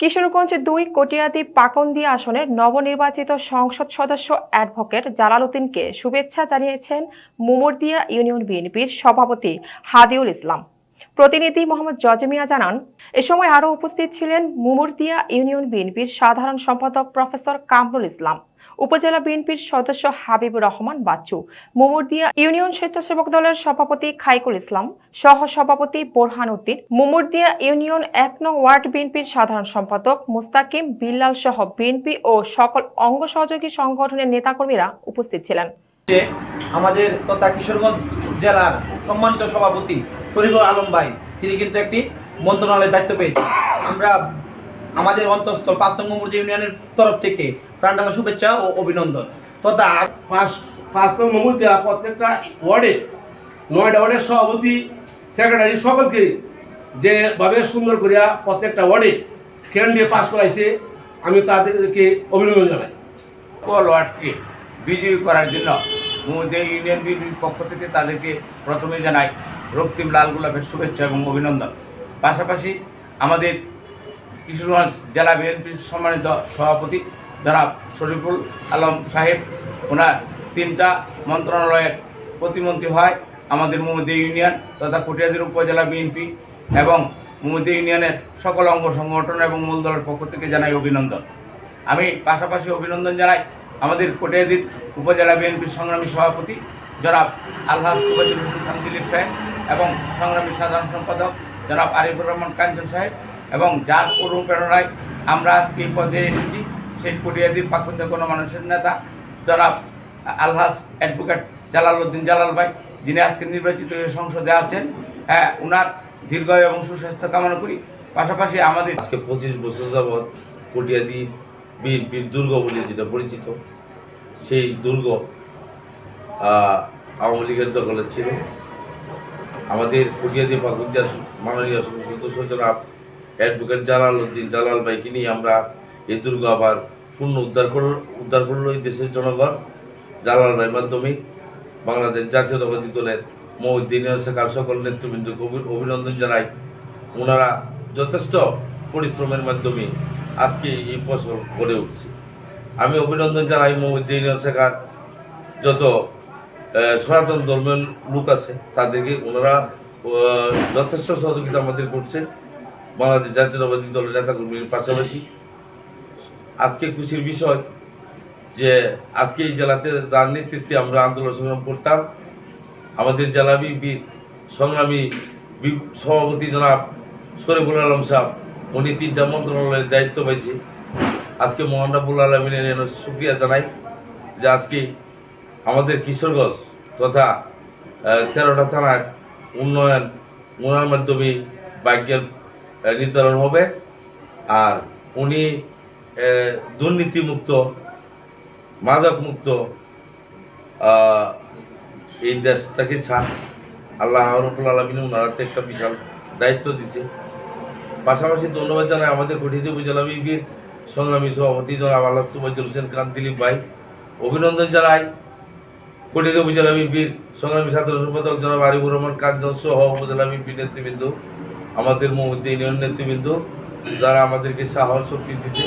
কিশোরগঞ্জ দুই কটিয়াদি পাকন্দি আসনের নবনির্বাচিত সংসদ সদস্য অ্যাডভোকেট জালালুদ্দিনকে শুভেচ্ছা জানিয়েছেন মুমুরদিয়া ইউনিয়ন বিএনপির সভাপতি হাদিউল ইসলাম। প্রতিনিধি মোহাম্মদ জজমিয়া জানান, এ সময় আরও উপস্থিত ছিলেন মুমুরদিয়া ইউনিয়ন বিএনপির সাধারণ সম্পাদক প্রফেসর কামরুল ইসলাম। উপজেলা বিএনপির সদস্য হাবিবুর রহমান বাচ্চু, মুমুরদিয়া ইউনিয়ন স্বেচ্ছাসেবক দলের সভাপতি খাইকুল ইসলাম সহ সভাপতি বোরহান উদ্দিন, মুমুরদিয়া ইউনিয়ন এক নং ওয়ার্ড বিএনপির সাধারণ সম্পাদক মুস্তাকিম বিল্লাল সহ বিএনপি ও সকল অঙ্গ সহযোগী সংগঠনের নেতাকর্মীরা উপস্থিত ছিলেন। আমাদের তথা কিশোরগঞ্জ জেলার সম্মানিত সভাপতি শরীফুল আলম ভাই, তিনি কিন্তু একটি মন্ত্রণালয়ের দায়িত্ব পেয়েছেন। আমরা আমাদের অন্তঃস্থল পাঁচ নম্বর মুরজি ইউনিয়নের তরফ থেকে প্রাণঢালা শুভেচ্ছা ও অভিনন্দন। তথা পাঁচ পাঁচ নম্বর মুহূর্তে প্রত্যেকটা ওয়ার্ডে নয়টা ওয়ার্ডের সভাপতি সেক্রেটারি সকলকে যেভাবে সুন্দর করিয়া প্রত্যেকটা ওয়ার্ডে ক্যান্ডিডেট পাস করাইছে আমি তাদেরকে অভিনন্দন জানাই। সকল ওয়ার্ডকে বিজয়ী করার জন্য ইউনিয়ন বিএনপির পক্ষ থেকে তাদেরকে প্রথমে জানাই রক্তিম লাল গোলাপের শুভেচ্ছা এবং অভিনন্দন। পাশাপাশি আমাদের কিশোরগঞ্জ জেলা বিএনপির সম্মানিত সভাপতি জনাব শরীফুল আলম সাহেব। ওনার তিনটা মন্ত্রণালয়ের প্রতিমন্ত্রী হয় আমাদের মোহাম্মদী ইউনিয়ন তথা কটিয়াদির উপজেলা বিএনপি এবং মোহাম্মদী ইউনিয়নের সকল অঙ্গ সংগঠন এবং মূল দলের পক্ষ থেকে জানাই অভিনন্দন। আমি পাশাপাশি অভিনন্দন জানাই আমাদের কোটিয়াদির উপজেলা বিএনপির সংগ্রামী সভাপতি জনাব আলহাজ কুবাজুল হোসেন দিলীপ সাহেব এবং সংগ্রামী সাধারণ সম্পাদক জনাব আরিফুর রহমান কাঞ্চন সাহেব। এবং যার অনুপ্রেরণায় আমরা আজকে এই পর্যায়ে এসেছি। সেই কোটিয়াদির পাকুন্দে কোনো মানুষের নেতা, জনাব আলহাস অ্যাডভোকেট জালালউদ্দিন জালাল ভাই, যিনি আজকে নির্বাচিত হয়ে সংসদে আছেন হ্যাঁ ওনার দীর্ঘ এবং সুস্বাস্থ্য কামনা করি। পাশাপাশি আমাদের আজকে পঁচিশ বছর যাবৎ কটিয়াদি বিএনপির দুর্গ বলে যেটা পরিচিত, সেই দুর্গ আওয়ামী লীগের দখলে ছিল। আমাদের কটিয়াদি পাকুন্দিয়ার মাননীয় সদস্য জনাব অ্যাডভোকেট জালাল উদ্দিন, জালাল ভাইকে নিয়ে আমরা এই দুর্গ আবার পূর্ণ উদ্ধার করল উদ্ধার করল এই দেশের জনগণ। জালাল ভাইয়ের মাধ্যমে বাংলাদেশ জাতীয়তাবাদী দলের মহিউদ্দিন শেখার সকল নেতৃবৃন্দকে অভি- অভিনন্দন জানাই। ওনারা যথেষ্ট পরিশ্রমের মাধ্যমে আজকে এই ফসল গড়ে উঠছে। আমি অভিনন্দন জানাই মহিউদ্দিন শেখার যত সনাতন ধর্মের লোক আছে, তাদেরকে ওনারা যথেষ্ট সহযোগিতা আমাদের করছে। বাংলাদেশ জাতীয়তাবাদী দলের নেতাকর্মীর পাশাপাশি। আজকে খুশির বিষয় যে আজকে এই জেলাতে যার নেতৃত্বে আমরা আন্দোলন সংগ্রাম করতাম আমাদের জেলা বিএনপির সংগ্রামী সভাপতি জনাব শরীফুল আলম সাহেব উনি তিনটা মন্ত্রণালয়ের দায়িত্ব পাইছে। আজকে মোহান রাবুল আলমিনের সুক্রিয়া জানাই যে আজকে আমাদের কিশোরগঞ্জ তথা তেরোটা থানার উন্নয়ন উন্নয়ন মাধ্যমে আহ, নির্ধারণ হবে। আর উনি দুর্নীতিমুক্ত মাদকমুক্ত আহ, এই দেশটাকে ছাড়। আল্লাহ রবুল আলমিন ওনার একটা বিশাল দায়িত্ব দিছে। পাশাপাশি ধন্যবাদ জানাই আমাদের কঠিন উপজেলা বিএনপির সংগ্রামী সভাপতি জনাব আল্লাহ তুবাজুল হোসেন খান দিলীপ ভাই। অভিনন্দন জানাই কঠিন উপজেলা বিএনপির সংগ্রামী সাধারণ সম্পাদক জনাব আরিফুর রহমান কাঞ্চন সহ উপজেলা বিএনপির নেতৃবৃন্দ। আমাদের মহম্মদ ইউনিয়ন নেতৃবৃন্দ যারা আমাদেরকে সাহস শক্তি দিছে